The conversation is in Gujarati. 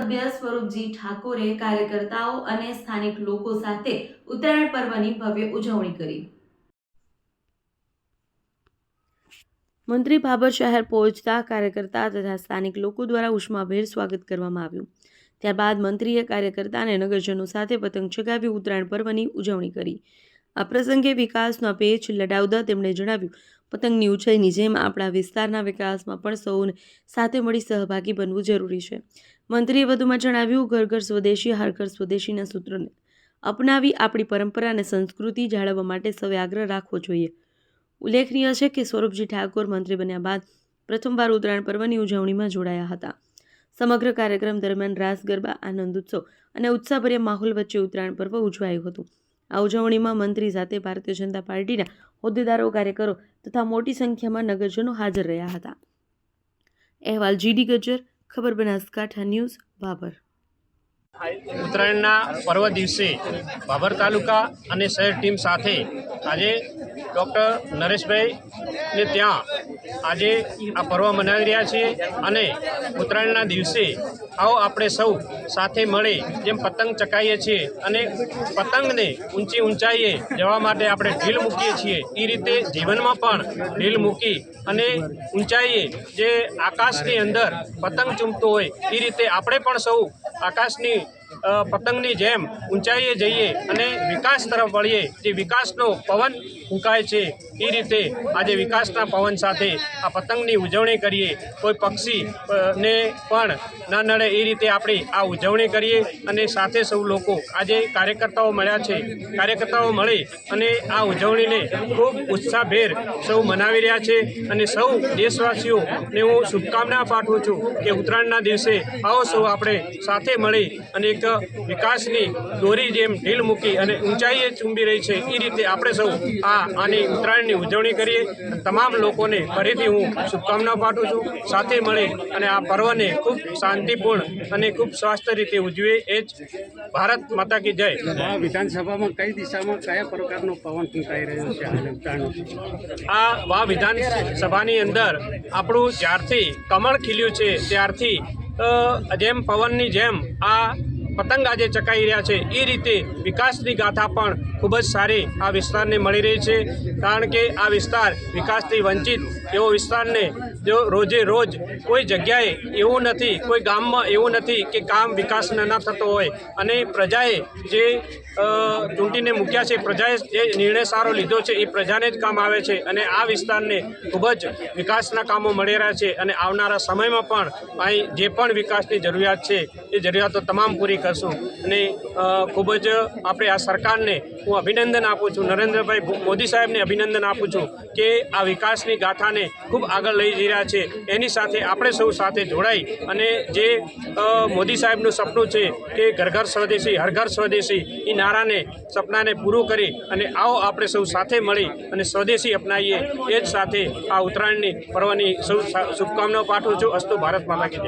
ધારાસભ્ય સ્વરૂપજી ઠાકોરે કાર્યકર્તાઓ અને સ્થાનિક લોકો સાથે ઉત્તરાયણ પર્વની ભવ્ય ઉજવણી કરી. મંત્રી ભાભર શહેર પહોંચતા કાર્યકર્તા તથા સ્થાનિક લોકો દ્વારા ઉષ્માભેર સ્વાગત કરવામાં આવ્યું. ત્યારબાદ મંત્રીએ કાર્યકર્તા અને નગરજનો સાથે પતંગ ચગાવી ઉત્તરાયણ પર્વની ઉજવણી કરી. આ પ્રસંગે વિકાસનો પેચ લડાવતા તેમણે જણાવ્યું પતંગની ઉછળની જેમ આપણા વિસ્તારના વિકાસમાં પણ સૌને સાથે મળી સહભાગી બનવું જરૂરી છે. મંત્રીએ વધુમાં જણાવ્યું ઘર ઘર સ્વદેશી હર ઘર સ્વદેશીના સૂત્રને અપનાવી આપણી પરંપરા અને સંસ્કૃતિ જાળવવા માટે સૌએ આગ્રહ રાખવો જોઈએ. ઉલ્લેખનીય છે કે સ્વરૂપજી ઠાકોર મંત્રી બન્યા બાદ પ્રથમવાર ઉત્તરાયણ પર્વની ઉજવણીમાં જોડાયા હતા. સમગ્ર કાર્યક્રમ દરમિયાન રાસ, ગરબા, આનંદ ઉત્સવ અને ઉત્સાહભર્યા માહોલ વચ્ચે ઉત્તરાયણ પર્વ ઉજવાયું હતું. આ ઉજવણીમાં મંત્રી સાથે ભારતીય જનતા પાર્ટીના હોદ્દેદારો કાર્યકરો તથા મોટી સંખ્યામાં નગરજનો હાજર રહ્યા હતા. અહેવાલ જીડી ગજર ખબર બનાસકાંઠા ન્યૂઝ, બાબર. ઉત્તરાયણના પર્વ દિવસે બાબર તાલુકા અને શહેર ટીમ સાથે આજે ડૉક્ટર નરેશભાઈ ને ત્યાં આજે આ પર્વ મનાવી રહ્યા છીએ અને ઉત્તરાયણના દિવસે આવો આપણે સૌ સાથે મળી જેમ પતંગ ચકાઈએ છીએ અને પતંગને ઊંચી ઊંચાઈએ જવા માટે આપણે ઢીલ મૂકીએ છીએ. એ રીતે જીવનમાં પણ ઢીલ મૂકી અને ઊંચાઈએ જે આકાશની અંદર પતંગ ચૂમતો હોય એ રીતે આપણે પણ સૌ આકાશની પતંગની જેમ ઊંચાઈએ જઈએ અને વિકાસ તરફ વળીએ. જે વિકાસનો પવન ફૂંકાય છે એ રીતે આજે વિકાસના પવન સાથે આ પતંગની ઉજવણી કરીએ. કોઈ પક્ષી ને પણ ન નડે એ રીતે આપણે આ ઉજવણી કરીએ અને સાથે સૌ લોકો આજે કાર્યકર્તાઓ મળ્યા છે. કાર્યકર્તાઓ મળી અને આ ઉજવણીને ખૂબ ઉત્સાહભેર સૌ મનાવી રહ્યા છે અને સૌ દેશવાસીઓને હું શુભકામના પાઠવું છું કે ઉત્તરાયણના દિવસે આવો સૌ આપણે સાથે મળી અને એક વિકાસની દોરી જેમ ઢીલ મૂકી અને ઊંચાઈએ ચૂંબી રહી છે. એ રીતે આપણે સૌ આ આની ઉત્તરાયણની ઉજવણી કરીએ. તમામ લોકોને ફરીથી હું શુભકામના પાઠવું છું. સાથે મળી અને આ પર્વને ખૂબ શાંતિપૂર્ણ અને ખૂબ સ્વાસ્થ્ય રીતે ઉજવીએ. એ જ ભારત માતા કી જય. વિધાનસભામાં કઈ દિશામાં કયા પ્રકારનો પવન ફૂંકાઈ રહ્યો છે? આ વા વિધાનસભાની અંદર આપણું જ્યારથી કમળ ખીલ્યું છે ત્યારથી જેમ પવનની જેમ આ પતંગ આજે ચકાઈ રહ્યા છે, એ રીતે વિકાસની ગાથા પણ ખૂબ જ સારી આ વિસ્તારને મળી રહી છે. કારણ કે આ વિસ્તાર વિકાસથી વંચિત એવો વિસ્તારને જો રોજે રોજ કોઈ જગ્યાએ એવું નથી, કોઈ ગામમાં એવું નથી કે કામ વિકાસ ન થતો હોય. અને પ્રજાએ જે ચૂંટીને મૂક્યા છે, પ્રજાએ જે નિર્ણય સારો લીધો છે, એ પ્રજાને જ કામ આવે છે. અને આ વિસ્તારને ખૂબ જ વિકાસના કામો મળી રહ્યા છે. અને આવનારા સમયમાં પણ અહીં જે પણ વિકાસની જરૂરિયાત છે, એ જરૂરિયાતો તમામ પૂરી કરશું. અને ખૂબ જ આપણે આ સરકારને હું અભિનંદન આપું છું. નરેન્દ્રભાઈ મોદી સાહેબને અભિનંદન આપું છું કે આ વિકાસની ગાથાને ખૂબ આગળ લઈ જઈ રહ્યા છે. એની સાથે આપણે સૌ સાથે જોડાઈ અને જે મોદી સાહેબનું સપનું છે કે ઘર ઘર સ્વદેશી, હર ઘર સ્વદેશી એ નારાને, સપનાને પૂરું કરી અને આવો આપણે સૌ સાથે મળી અને સ્વદેશી અપનાવીએ. એ જ સાથે આ ઉત્તરાયણની પર્વની સૌ શુભકામનાઓ પાઠવું છું. અસ્તુ ભારત માતા કી